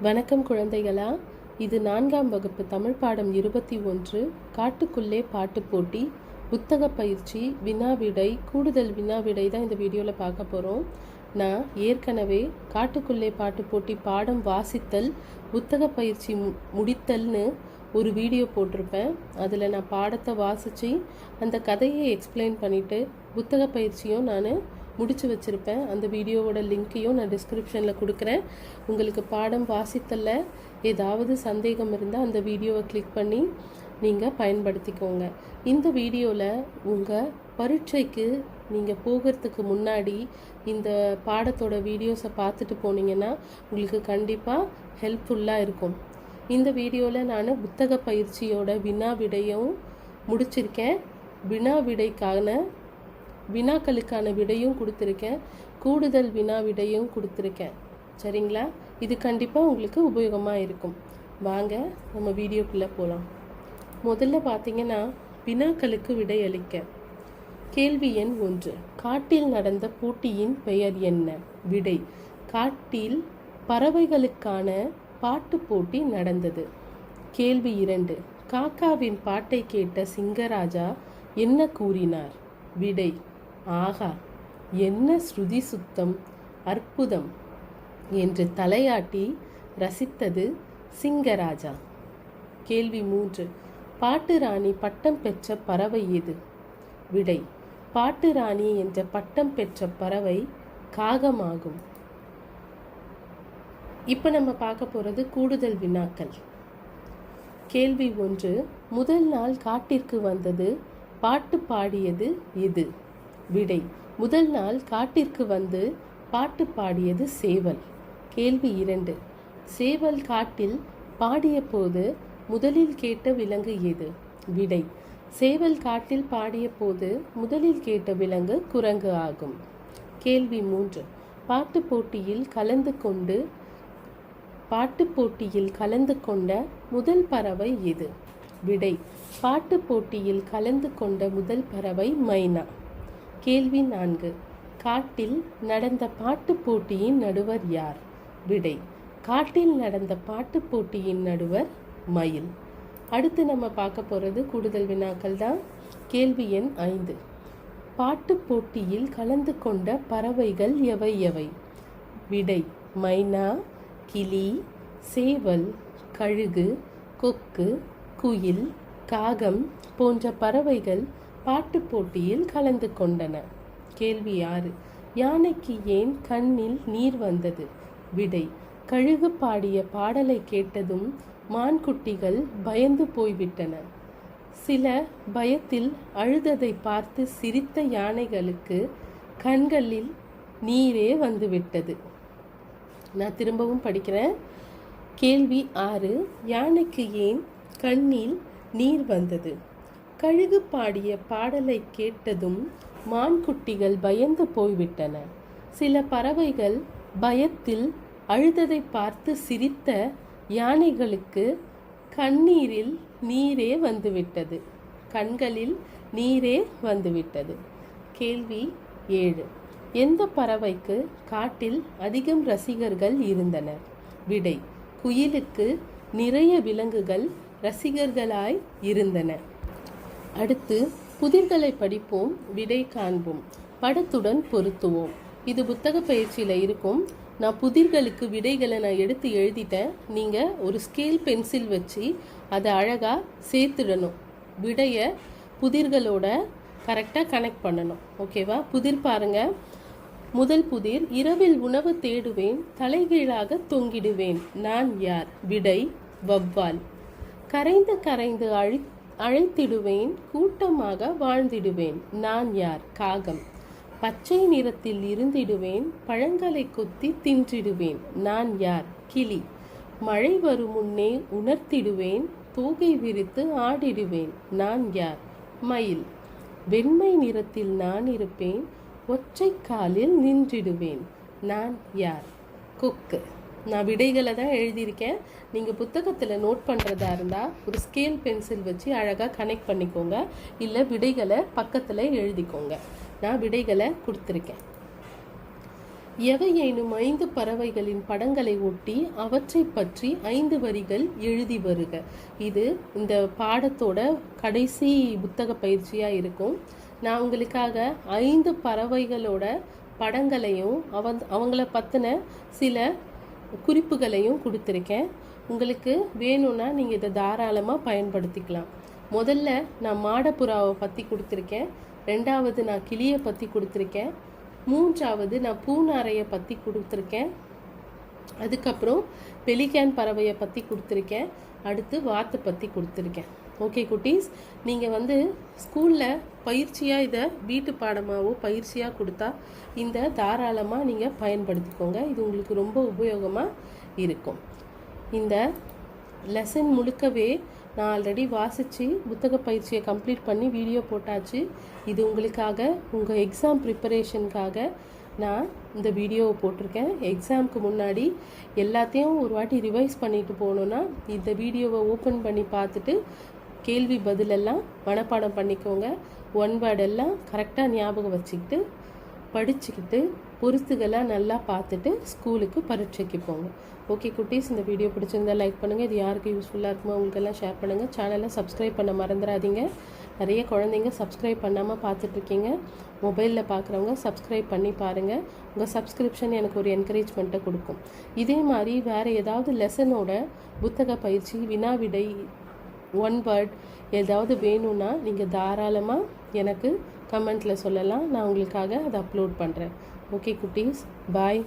வணக்கம் குழந்தைகளா இது நான்காம் வகுப்பு தமிழ் பாடம் இருபத்தி ஒன்று காட்டுக்குள்ளே பாட்டு போட்டி புத்தக பயிற்சி வினாவிடை கூடுதல் வினாவிடை தான் இந்த வீடியோவில் பார்க்க போகிறோம் நான் ஏற்கனவே காட்டுக்குள்ளே பாட்டு போட்டி பாடம் வாசித்தல் புத்தக பயிற்சி மு- முடித்தல்னு ஒரு வீடியோ போட்டிருப்பேன். அதில் நான் பாடத்தை வாசித்து அந்த கதையை எக்ஸ்பிளைன் பண்ணிவிட்டு புத்தக பயிற்சியும் நான் முடித்து வச்சுருப்பேன். அந்த வீடியோவோட லிங்க்கையும் நான் டிஸ்கிரிப்ஷனில் கொடுக்குறேன். உங்களுக்கு பாடம் வாசித்தல்ல ஏதாவது சந்தேகம் இருந்தால் அந்த வீடியோவை கிளிக் பண்ணி நீங்கள் பயன்படுத்திக்கோங்க. இந்த வீடியோவில் உங்கள் பரீட்சைக்கு நீங்கள் போகிறதுக்கு முன்னாடி இந்த பாடத்தோட வீடியோஸை பார்த்துட்டு போனீங்கன்னா உங்களுக்கு கண்டிப்பாக ஹெல்ப்ஃபுல்லாக இருக்கும். இந்த வீடியோவில் நான் புத்தக பயிற்சியோட வினா விடையும் முடிச்சிருக்கேன். வினா விடைக்கான வினாக்களுக்கான விடையும் கொடுத்துருக்கேன். கூடுதல் வினா விடையும் கொடுத்துருக்கேன். சரிங்களா? இது கண்டிப்பாக உங்களுக்கு உபயோகமாக இருக்கும். வாங்க நம்ம வீடியோக்குள்ளே போகலாம் முதல்ல பார்த்தீங்கன்னா வினாக்களுக்கு விடையளிக்க கேள்வி எண் ஒன்று. காட்டில் நடந்த போட்டியின் பெயர் என்ன? விடை. காட்டில் பறவைகளுக்கான பாட்டு போட்டி நடந்தது. கேள்வி இரண்டு. காக்காவின் பாட்டை கேட்ட சிங்கராஜா என்ன கூறினார்? விடை. ஆகா என்ன ஸ்ருதி சுத்தம் அற்புதம் என்று தலையாட்டி ரசித்தது சிங்கராஜா. கேள்வி மூன்று பாட்டு ராணி பட்டம் பெற்ற பறவை எது? விடை பாட்டு ராணி என்ற பட்டம் பெற்ற பறவை காகமாகும். இப்போ நம்ம பார்க்க போகிறது கூடுதல் வினாக்கள். கேள்வி ஒன்று முதல் நாள் காட்டிற்கு வந்தது பாட்டு பாடியது எது? விடை. முதல் நாள் காட்டிற்கு வந்து பாட்டு பாடியது சேவல். கேள்வி இரண்டு. சேவல் காட்டில் பாடிய போது முதலில் கேட்ட விலங்கு எது? விடை. சேவல் காட்டில் பாடிய போது முதலில் கேட்ட விலங்கு குரங்கு ஆகும். கேள்வி மூன்று. பாட்டு போட்டியில் கலந்து கொண்டு பாட்டுப் போட்டியில் கலந்து கொண்ட முதல் பறவை எது? விடை. பாட்டுப் போட்டியில் கலந்து கொண்ட முதல் பறவை மைனா. கேள்வி நான்கு. காட்டில் நடந்த பாட்டுப் போட்டியின் நடுவர் யார்? விடை காட்டில் நடந்த பாட்டுப் போட்டியின் நடுவர் மயில். அடுத்து நம்ம பார்க்க போகிறது கூடுதல் வினாக்கள் தான். கேள்வி எண் ஐந்து. பாட்டுப் போட்டியில் கலந்து கொண்ட பறவைகள் எவை எவை? விடை மைனா கிளி சேவல் கழுகு கொக்கு குயில் காகம் போன்ற பறவைகள் பாட்டுப் போட்டியில் கலந்து கொண்டன. கேள்வி ஆறு யானைக்கு ஏன் கண்ணில் நீர் வந்தது? விடை கழுகு பாடிய பாடலை கேட்டதும் மான்குட்டிகள் பயந்து போய்விட்டன. சில பயத்தில் அழுததை பார்த்து சிரித்த யானைகளுக்கு கண்களில் நீரே வந்துவிட்டது. நான் திரும்பவும் படிக்கிறேன். கேள்வி ஆறு யானைக்கு ஏன் கண்ணில் நீர் வந்தது? கழுகு பாடிய பாடலை கேட்டதும் மான்குட்டிகள் பயந்து போய்விட்டன. சில பறவைகள் பயத்தில் அழுததை பார்த்து சிரித்த யானைகளுக்கு கண்ணீரில் நீரே வந்துவிட்டது. கண்களில் நீரே வந்துவிட்டது. கேள்வி ஏழு. எந்த பறவைக்கு காட்டில் அதிகம் ரசிகர்கள் இருந்தனர்? விடை. குயிலுக்கு நிறைய விலங்குகள் ரசிகர்களாய் இருந்தன. அடுத்து புதிர்களை படிப்போம் விடை காண்போம். படத்துடன் பொருத்துவோம். இது புத்தக பயிற்சியில் இருக்கும். நான் புதிர்களுக்கு விடைகளை நான் எடுத்து எழுதிட்டேன். நீங்கள் ஒரு ஸ்கேல் பென்சில் வச்சு அதை அழகாக சேர்த்துடணும். விடையை புதிர்களோட கரெக்டாக கனெக்ட் பண்ணணும். ஓகேவா புதிர் பாருங்கள் முதல் புதிர் இரவில் உணவு தேடுவேன் தலைகீழாக தொங்கிடுவேன். நான் யார்? விடை வவ்வால் கரைந்து கரைந்து அழி அழைத்திடுவேன் கூட்டமாக வாழ்ந்திடுவேன். நான் யார்? காகம். பச்சை நிறத்தில் இருந்திடுவேன் பழங்களை கொத்தி தின்றிடுவேன். நான் யார்? கிளி. மழை வரும் முன்னே உணர்த்திடுவேன் தூகை விரித்து ஆடிடுவேன். நான் யார்? மயில். வெண்மை நிறத்தில் நான் இருப்பேன் ஒற்றை காலில் நின்றிடுவேன். நான் யார்? கொக்கு. நான் விடைகளை தான் எழுதியிருக்கேன். நீங்கள் புத்தகத்தில் நோட் பண்ணுறதா இருந்தால் ஒரு ஸ்கேல் பென்சில் வச்சு அழகாக கனெக்ட் பண்ணிக்கோங்க. இல்லை விடைகளை பக்கத்தில் எழுதிக்கோங்க. நான் விடைகளை கொடுத்துருக்கேன். எவையேனும் ஐந்து பறவைகளின் படங்களை ஒட்டி அவற்றை பற்றி ஐந்து வரிகள் எழுதி வருக. இது இந்த பாடத்தோட கடைசி புத்தக பயிற்சியாக இருக்கும். நான் உங்களுக்காக ஐந்து பறவைகளோட படங்களையும் அவன் அவங்கள பற்றின சில குறிப்புகளையும் கொடுத்துருக்கேன். உங்களுக்கு வேணும்னா நீங்கள் இதை தாராளமாக பயன்படுத்திக்கலாம். முதல்ல நான் மாடப்புறாவை பற்றி கொடுத்துருக்கேன். ரெண்டாவது நான் கிளியை பற்றி கொடுத்துருக்கேன். மூன்றாவது நான் பூநாரையை பற்றி கொடுத்துருக்கேன். அதுக்கப்புறம் பெலிகேன் பறவையை பற்றி கொடுத்துருக்கேன். அடுத்து வாத்தை பற்றி கொடுத்துருக்கேன். ஓகே குட்டீஸ். நீங்கள் வந்து ஸ்கூலில் பயிற்சியாக இதை வீட்டு பாடமாகவோ பயிற்சியாக கொடுத்தா இந்த தாராளமாக நீங்கள் பயன்படுத்திக்கோங்க. இது உங்களுக்கு ரொம்ப உபயோகமாக இருக்கும். இந்த லெசன் முழுக்கவே நான் ஆல்ரெடி வாசித்து புத்தக பயிற்சியை கம்ப்ளீட் பண்ணி வீடியோ போட்டாச்சு. இது உங்களுக்காக உங்கள் எக்ஸாம் ப்ரிப்பரேஷனுக்காக நான் இந்த வீடியோவை போட்டிருக்கேன். எக்ஸாமுக்கு முன்னாடி எல்லாத்தையும் ஒரு வாட்டி ரிவைஸ் பண்ணிட்டு போகணுன்னா இந்த வீடியோவை ஓப்பன் பண்ணி பார்த்துட்டு கேள்வி பதிலெல்லாம் மனப்பாடம் பண்ணிக்கோங்க. ஒன் வேர்டெல்லாம் கரெக்டாக ஞாபகம் வச்சுக்கிட்டு படிச்சுக்கிட்டு பொறுத்துகளாக நல்லா பார்த்துட்டு ஸ்கூலுக்கு பரீட்சைக்கு போங்க. ஓகே குட்டீஸ் இந்த வீடியோ பிடிச்சிருந்தா லைக் பண்ணுங்கள் இது யாருக்கு யூஸ்ஃபுல்லாக இருக்குமோ அவங்களுக்கெல்லாம் ஷேர் பண்ணுங்கள் சேனலை சப்ஸ்கிரைப் பண்ண மறந்துடாதீங்க. நிறைய குழந்தைங்க சப்ஸ்கிரைப் பண்ணாமல் பார்த்துட்ருக்கீங்க மொபைலில் பார்க்குறவங்க சப்ஸ்கிரைப் பண்ணி பாருங்கள் உங்கள் சப்ஸ்கிரிப்ஷன் எனக்கு ஒரு என்கரேஜ்மெண்ட்டை கொடுக்கும். இதே மாதிரி வேறு ஏதாவது லெசனோட புத்தக பயிற்சி வினா விடை ஒன் வேர்ட் ஏதாவது வேணும்னா நீங்கள் தாராளமாக எனக்கு கமெண்ட்டில் சொல்லலாம். நான் உங்களுக்காக அதை அப்லோட் பண்ணுறேன் ஓகே குட்டீஸ். பாய்